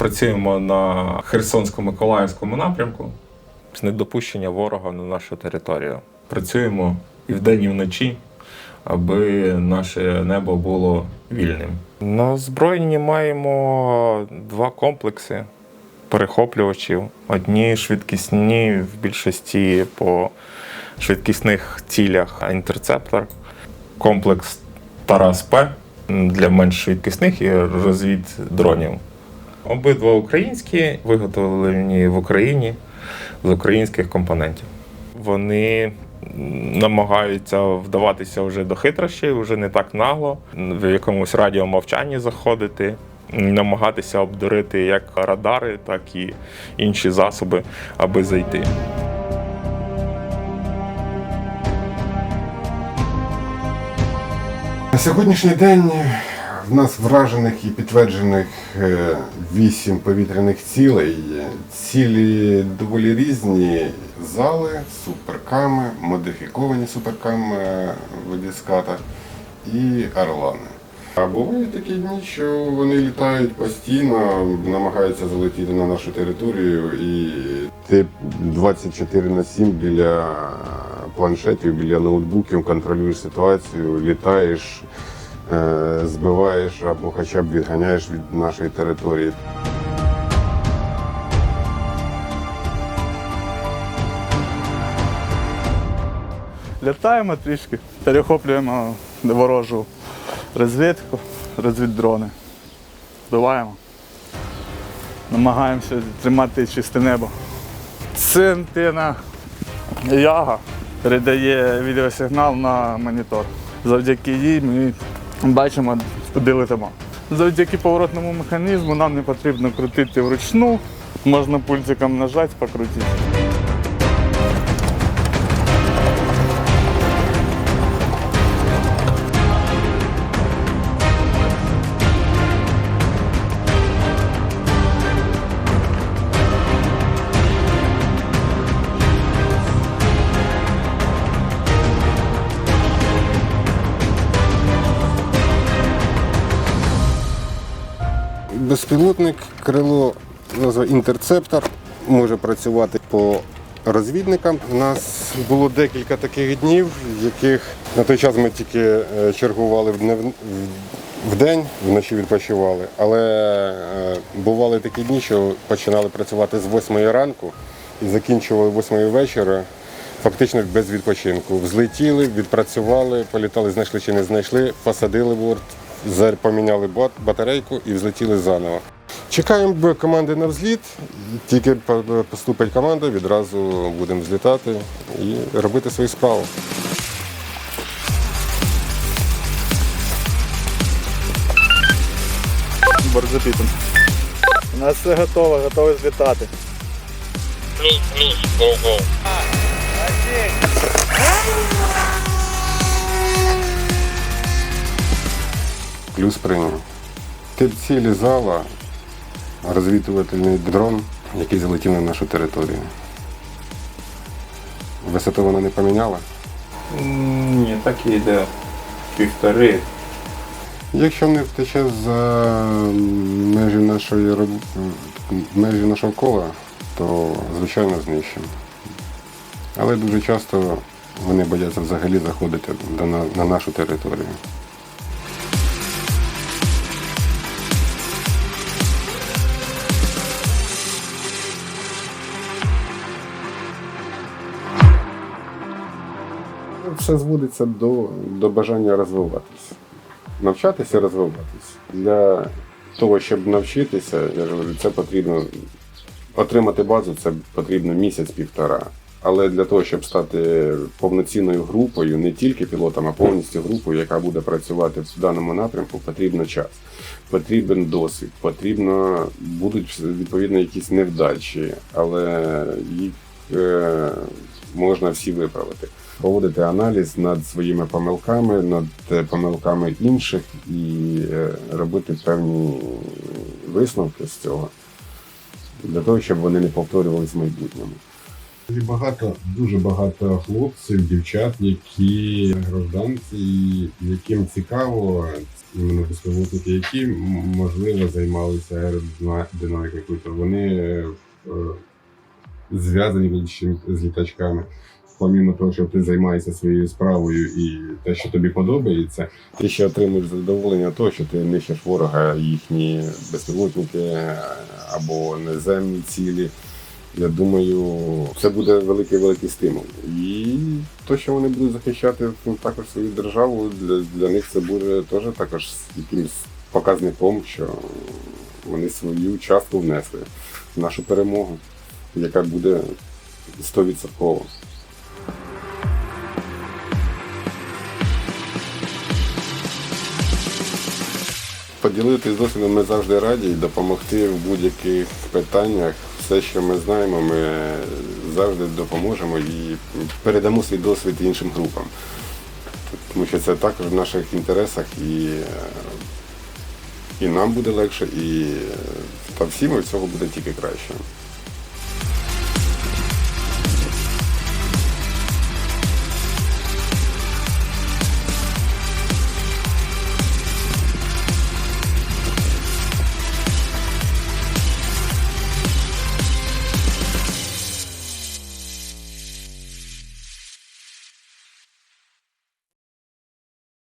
Працюємо на Херсонсько-Миколаївському напрямку з недопущення ворога на нашу територію. Працюємо і вдень, і вночі, аби наше небо було вільним. На озброєнні маємо два комплекси перехоплювачів. Одні швидкісні в більшості по швидкісних цілях інтерцептор, комплекс Тарас П для менш швидкісних і розвід дронів. Обидва українські, виготовлені в Україні з українських компонентів. Вони намагаються вдаватися вже до хитрощів, вже не так нагло, в якомусь радіомовчанні заходити, намагатися обдурити як радари, так і інші засоби, аби зайти. На сьогоднішній день в нас вражених і підтверджених е, вісім повітряних цілей. Цілі доволі різні зали, суперками, модифіковані суперками Водіската і орлани. А бувають такі дні, що вони літають постійно, намагаються залетіти на нашу територію і ти 24 на 7 біля планшетів, біля ноутбуків контролюєш ситуацію, літаєш, збиваєш або хоча б відганяєш від нашої території. Літаємо трішки, перехоплюємо ворожу розвідку, розвіддрони. Збиваємо. Намагаємося тримати чисте небо. Це антена Яга передає відеосигнал на монітор. Завдяки їй ми бачимо, куди летимо. Завдяки поворотному механізму нам не потрібно крутити вручну, можна пультиком нажати, покрутити. Безпілотник крило назва інтерцептор може працювати по розвідникам. У нас було декілька таких днів, яких на той час ми тільки е, чергували в днев- в день, вночі відпочивали. Але е, бували такі дні, що починали працювати з 8 ранку і закінчували 8 вечора. Фактично без відпочинку. Взлетіли, відпрацювали, політали, знайшли чи не знайшли, посадили борт, поміняли батарейку і взлетіли заново. Чекаємо команди на взліт. Тільки поступить команда, відразу будемо взлітати і робити свою справу. Борт запітом. У нас все готово, готові злітати. Плюс прийняв. Тип цілі зала, розвідувальний дрон, який залетів на нашу територію. Висоту вона не поміняла. Ні, так і йде півтори. Якщо не втече за межі нашої роб- межі нашого кола, то звичайно знищимо. Але дуже часто вони бояться взагалі заходити на нашу територію. Все зводиться до, до бажання розвиватися. Навчатися і розвиватися. Для того, щоб навчитися, я ж це потрібно отримати базу, це потрібно місяць-півтора. Але для того, щоб стати повноцінною групою, не тільки пілотом, а повністю групою, яка буде працювати в даному напрямку, потрібно час, потрібен досвід, потрібно будуть відповідно якісь невдачі, але їх е, можна всі виправити. Проводити аналіз над своїми помилками, над е, помилками інших і е, робити певні висновки з цього для того, щоб вони не повторювалися в майбутньому. Багато, дуже багато хлопців, дівчат, які гражданці, яким цікаво іменно безпілотники, які можливо займалися аеродинамікою, то вони е, зв'язані з літачками. Помімо того, що ти займаєшся своєю справою і те, що тобі подобається, ти ще отримуєш задоволення того, що ти нищиш ворога, їхні безпілотники е, або наземні цілі. Я думаю, це буде великий великий стимул. І те, що вони будуть захищати ну, також свою державу, для, для них це буде теж також якимось показником, що вони свою частку внесли в нашу перемогу, яка буде 100%. Поділитись досвідом ми завжди раді і допомогти в будь-яких питаннях. Все, що ми знаємо, ми завжди допоможемо і передамо свій досвід іншим групам. Тому що це також в наших інтересах і, е, і нам буде легше, і е, та всім від цього буде тільки краще.